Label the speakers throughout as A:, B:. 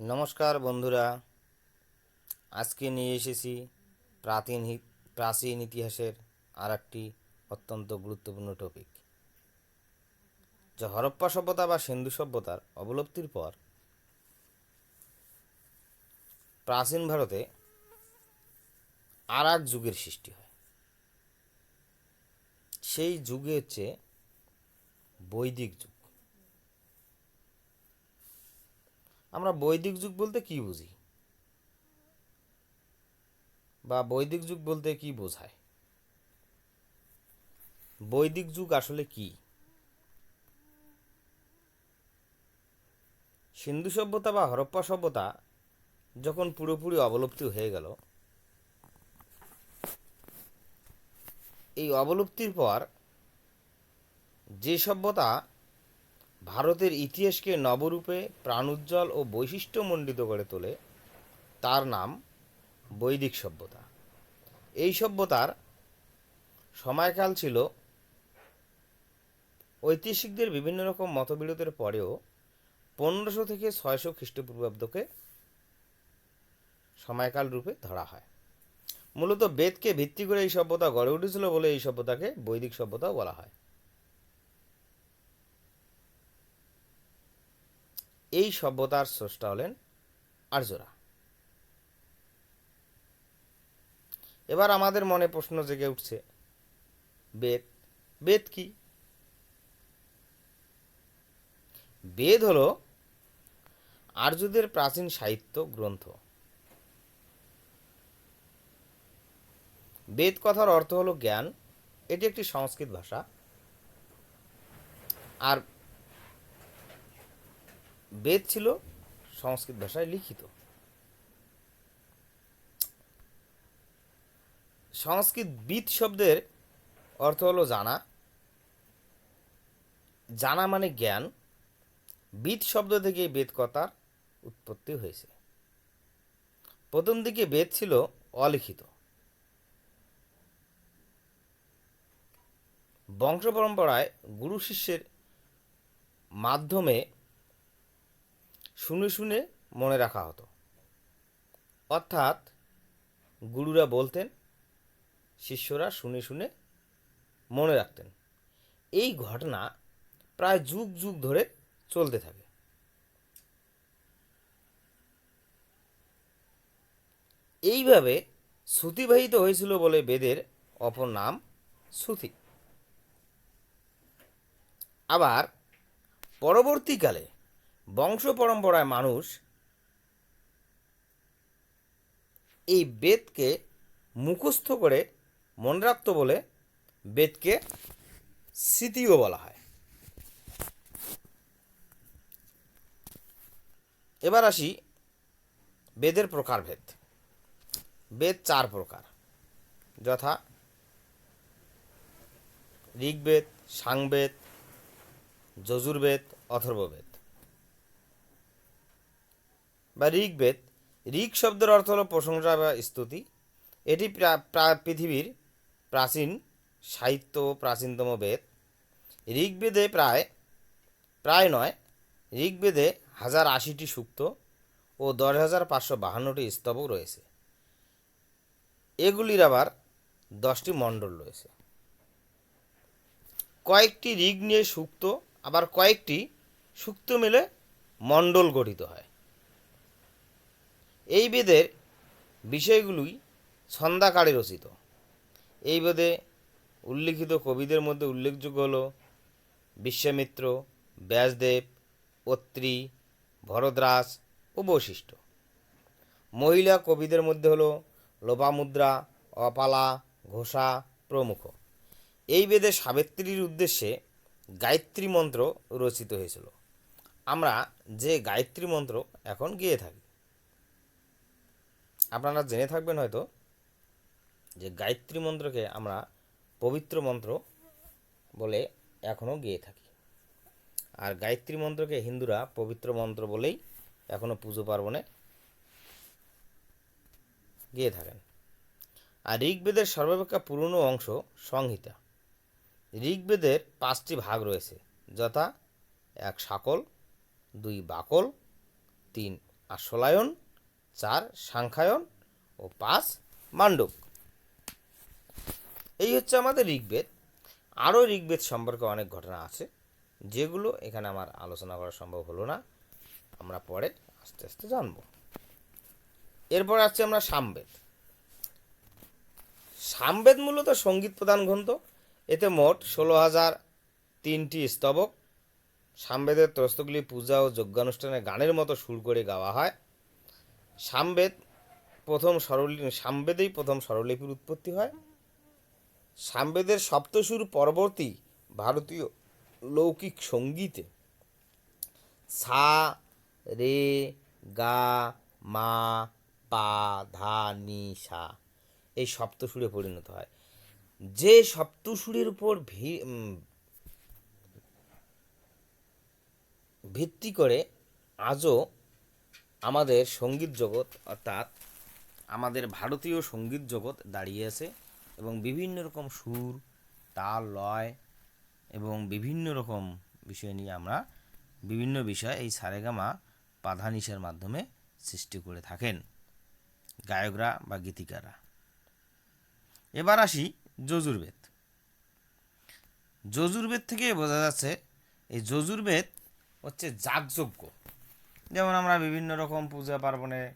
A: নমস্কার বন্ধুরা। আজকে নিয়ে এসেছি প্রাচীন প্রাচীন ইতিহাসের আর একটি অত্যন্ত গুরুত্বপূর্ণ টপিক যে হরপ্পা সভ্যতা বা সিন্ধু সভ্যতার অবলব্ধির পর প্রাচীন ভারতে আর এক যুগের সৃষ্টি হয়। সেই যুগে হচ্ছে বৈদিক যুগ। আমরা বৈদিক যুগ বলতে কি বুঝি? বা বৈদিক যুগ বলতে কি বোঝায়? বৈদিক যুগ আসলে কি? সিন্ধু সভ্যতা বা হরপ্পা সভ্যতা যখন পুরোপুরি অবলুপ্তি হয়ে গেল, এই অবলুপ্তির পর যে সভ্যতা ভারতের ইতিহাসকে নবরূপে প্রাণোজ্জ্বল ও বৈশিষ্ট্যমণ্ডিত করে তোলে, তার নাম বৈদিক সভ্যতা। এই সভ্যতার সময়কাল ছিল ঐতিহাসিকদের বিভিন্ন রকম মতবিরোধের পরেও পনেরোশো থেকে ছয়শো খ্রিস্টপূর্বাব্দকে সময়কাল রূপে ধরা হয়। মূলত বেদকে ভিত্তি করে এই সভ্যতা গড়ে উঠেছিল বলে এই সভ্যতাকে বৈদিক সভ্যতাও বলা হয়। এই সভ্যতার স্রষ্টা হলেন আর্যরা এবার আমাদের মনে প্রশ্ন জেগে উঠছে, বেদ বেদ কি? বেদ হলো আর্যদের প্রাচীন সাহিত্য গ্রন্থ। বেদ কথার অর্থ হলো জ্ঞান, এটি একটি সংস্কৃত ভাষা। আর বেদ ছিল সংস্কৃত ভাষায় লিখিত। সংস্কৃত বিদ শব্দের অর্থ হলো জানা। জানা মানে জ্ঞান। বিদ শব্দ থেকে বেদ কথার উৎপত্তি হয়েছে। প্রথম দিকে বেদ ছিল অলিখিত। বংশ পরম্পরায় গুরু শিষ্যের মাধ্যমে শুনে শুনে মনে রাখা হতো। অর্থাৎ গুরুরা বলতেন, শিষ্যরা শুনে শুনে মনে রাখতেন। এই ঘটনা প্রায় যুগ যুগ ধরে চলতে থাকে। এইভাবে শ্রুতিবাহিত হয়েছিল বলে বেদের অপর নাম শ্রুতি। আবার পরবর্তীকালে বংশ পরম্পরায় মানুষ এই বেদকে মুখস্থ করে মনে রাখত বলে বেদকে স্মৃতিও বলা হয়। এবার আসি বেদের প্রকারভেদ। বেদ চার প্রকার। যথা ঋগ্বেদ, সাংবেদ, যজুর্বেদ, অথর্ববেদ। বা ঋগ্বেদ, ঋগ শব্দের অর্থ হলো প্রশংসা বা স্তুতি। এটি পৃথিবীর প্রাচীন সাহিত্য প্রাচীনতম বেদ। ঋগ্বেদে প্রায় প্রায় নয়, ঋগ্বেদে হাজার আশিটি সূক্ত ও দশ হাজার পাঁচশো বাহান্নটি স্তবক রয়েছে। এগুলির আবার দশটি মণ্ডল রয়েছে। কয়েকটি ঋগ নিয়ে সুক্ত, আবার কয়েকটি সুক্ত মিলে মণ্ডল গঠিত হয়। এই বেদের বিষয়গুলোই ছন্দাকারে রচিত। এই বেদে উল্লিখিত কবিদের মধ্যে উল্লেখযোগ্য হল বিশ্বামিত্র, ব্যাসদেব, অত্রি, ভরদ্রাস ও বৈশিষ্ট্য মহিলা কবিদের মধ্যে হল লোপামুদ্রা, অপালা, ঘোষা প্রমুখ। এই বেদে সাবিত্রীর উদ্দেশ্যে গায়ত্রী মন্ত্র রচিত হয়েছিল। আমরা যে গায়ত্রী মন্ত্র এখন গেয়ে থাকি। আপনারা জেনে থাকবেন হয়তো যে গায়ত্রী মন্ত্রকে আমরা পবিত্র মন্ত্র বলে এখনও গেয়ে থাকি। আর গায়ত্রী মন্ত্রকে হিন্দুরা পবিত্র মন্ত্র বলেই এখনও পুজো পার্বণে গেয়ে থাকেন। আর ঋগ্বেদের সর্বাপেক্ষা পুরনো অংশ সংহিতা। ঋগ্বেদের পাঁচটি ভাগ রয়েছে, যথা এক শাকল, দুই বাকল, তিন আশ্বলায়ন চার সাংখ্যায়ন ও পাঁচ মান্ডক এই হচ্ছে আমাদের ঋগ্বেদ। আরও ঋগ্বেদ সম্পর্কে অনেক ঘটনা আছে, যেগুলো এখানে আমার আলোচনা করা সম্ভব হলো না। আমরা পরে আস্তে আস্তে জানব। এরপর আসছে আমরা সামবেদ। সামবেদ মূলত সংগীত প্রধান গ্রন্থ। এতে মোট ষোলো হাজার তিনটি স্তবক। সামবেদের ত্রস্তগুলি পূজা ও যজ্ঞানুষ্ঠানে গানের মতো সুর করে গাওয়া হয়। সামবেদ প্রথম স্বরলি সামবেদেই প্রথম স্বরলিপির উৎপত্তি হয়। সামবেদের সপ্তসুর পরবর্তী ভারতীয় লৌকিক সঙ্গীতে সা, রে, গা, মা, পা, ধা, নি, সা এই সপ্তসুরে পরিণত হয়। যে সপ্তসুরের উপর ভিত্তি করে আজও আমাদের সংগীত জগৎ, অর্থাৎ আমাদের ভারতীয় সংগীত জগৎ দাঁড়িয়ে আছে এবং বিভিন্ন রকম সুর, তাল, লয় এবং বিভিন্ন রকম বিষয় নিয়ে আমরা বিভিন্ন বিষয় এই সারেগামা পাধানিসের মাধ্যমে সৃষ্টি করে থাকেন গায়করা বা গীতিকারা এবার আসি যজুর্বেদ। যজুর্বেদ থেকে বোঝা যাচ্ছে, এই যজুর্বেদ হচ্ছে যাগযজ্ঞ যেমন আমরা বিভিন্ন রকম পূজা পার্বণে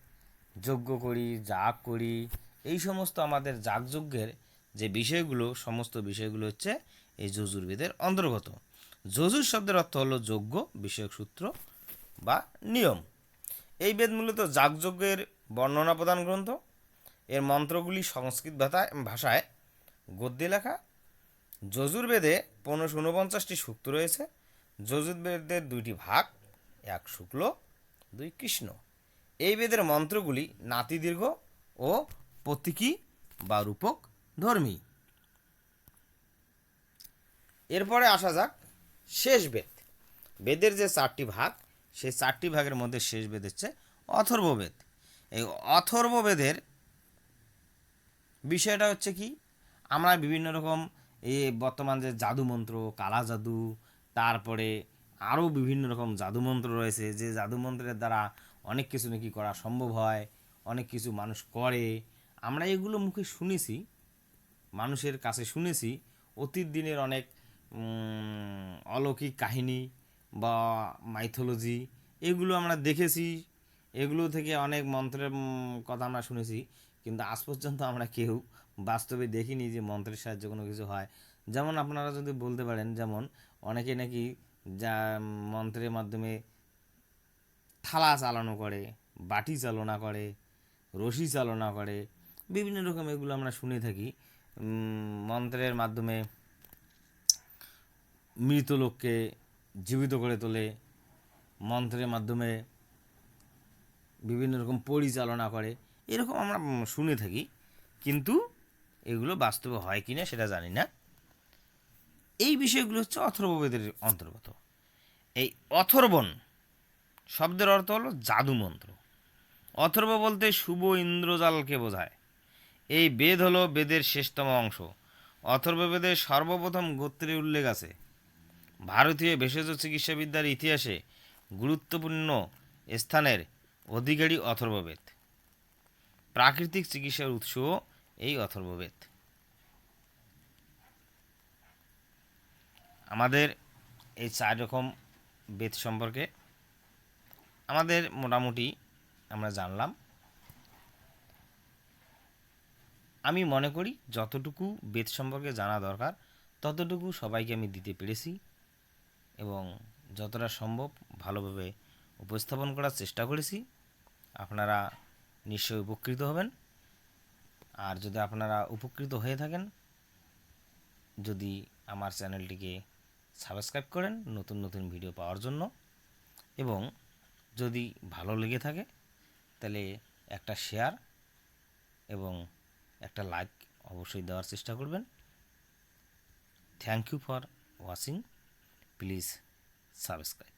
A: যজ্ঞ করি, যাগ করি, এই সমস্ত আমাদের যাগযজ্ঞের যে বিষয়গুলো, সমস্ত বিষয়গুলো হচ্ছে এই যজুর্বেদের অন্তর্গত। যজুর শব্দের অর্থ হলো যজ্ঞ, বিষয়ক সূত্র বা নিয়ম। এই বেদ মূলত যাগযজ্ঞের বর্ণনা প্রদান গ্রন্থ। এর মন্ত্রগুলি সংস্কৃত ভাষায় ভাষায় গদ্যে লেখা। যজুর্বেদে পনেরোশো উনপঞ্চাশটি সূক্ত রয়েছে। যজুর্বেদের দুইটি ভাগ, এক শুক্ল দুই কৃষ্ণ। এই বেদের মন্ত্রগুলি নাতিদীর্ঘ ও প্রতীকী বা রূপক ধর্মী। এরপরে আসা যাক শেষ বেদ। বেদের যে চারটি ভাগ, সেই চারটি ভাগের মধ্যে শেষ বেদ হচ্ছে অথর্ববেদ এই অথর্ববেদের বিষয়টা হচ্ছে কি, আমরা বিভিন্ন রকম এই বর্তমান যে জাদু মন্ত্র কালা জাদু তারপরে আরও বিভিন্ন রকম জাদু মন্ত্র রয়েছে, যে জাদু মন্ত্রের দ্বারা অনেক কিছু নাকি করা সম্ভব হয়, অনেক কিছু মানুষ করে। আমরা এগুলো মুখে শুনেছি, মানুষের কাছে শুনেছি। অতীত দিনের অনেক অলৌকিক কাহিনী বা মাইথোলজি এগুলো আমরা দেখেছি। এগুলো থেকে অনেক মন্ত্রের কথা আমরা শুনেছি। কিন্তু আজ পর্যন্ত আমরা কেউ বাস্তবে দেখিনি যে মন্ত্রের সাহায্যে কোনো কিছু হয়। যেমন আপনারা যদি বলতে পারেন, যেমন অনেকে নাকি যা মন্ত্রের মাধ্যমে থালা চালনা করে, বাটি চালনা করে, রশি চালনা করে, বিভিন্ন রকম এগুলো আমরা শুনে থাকি। মন্ত্রের মাধ্যমে মৃত লোককে জীবিত করে তোলে। মন্ত্রের মাধ্যমে বিভিন্ন রকম পরিচালনা করে। এরকম আমরা শুনে থাকি, কিন্তু এগুলো বাস্তবে হয় কি না সেটা জানি না। এই বিষয়গুলো হচ্ছে অথর্ববেদের অন্তর্গত। এই অথর্বণ শব্দের অর্থ হলো জাদু মন্ত্র। অথর্ব বলতে শুভ ইন্দ্রজালকে বোঝায়। এই বেদ হলো বেদের শেষতম অংশ। অথর্ব বেদের সর্বপ্রথম গোত্রের উল্লেখ আছে। ভারতীয় ভেষজ চিকিৎসাবিদ্যার ইতিহাসে গুরুত্বপূর্ণ স্থানের অধিকারী অথর্ববেদ। প্রাকৃতিক চিকিৎসার উৎসও এই অথর্ববেদ। আমাদের এই চার রকম বেদ সম্পর্কে আমাদের মোটামুটি আমরা জানলাম। আমি মনে করি যতটুকু বেদ সম্পর্কে জানা দরকার, ততটুকু সবাইকে আমি দিতে পেরেছি এবং যতটা সম্ভব ভালোভাবে উপস্থাপন করার চেষ্টা করেছি। আপনারা নিশ্চয়ই উপকৃত হবেন। আর যদি আপনারা উপকৃত হয়ে থাকেন, যদি আমার চ্যানেলটিকে সাবস্ক্রাইব করেন নতুন নতুন ভিডিও পাওয়ার জন্য। এবং যদি ভালো লেগে থাকে, তাহলে একটা শেয়ার এবং একটা লাইক অবশ্যই দেওয়ার চেষ্টা করবেন। Thank you for watching please subscribe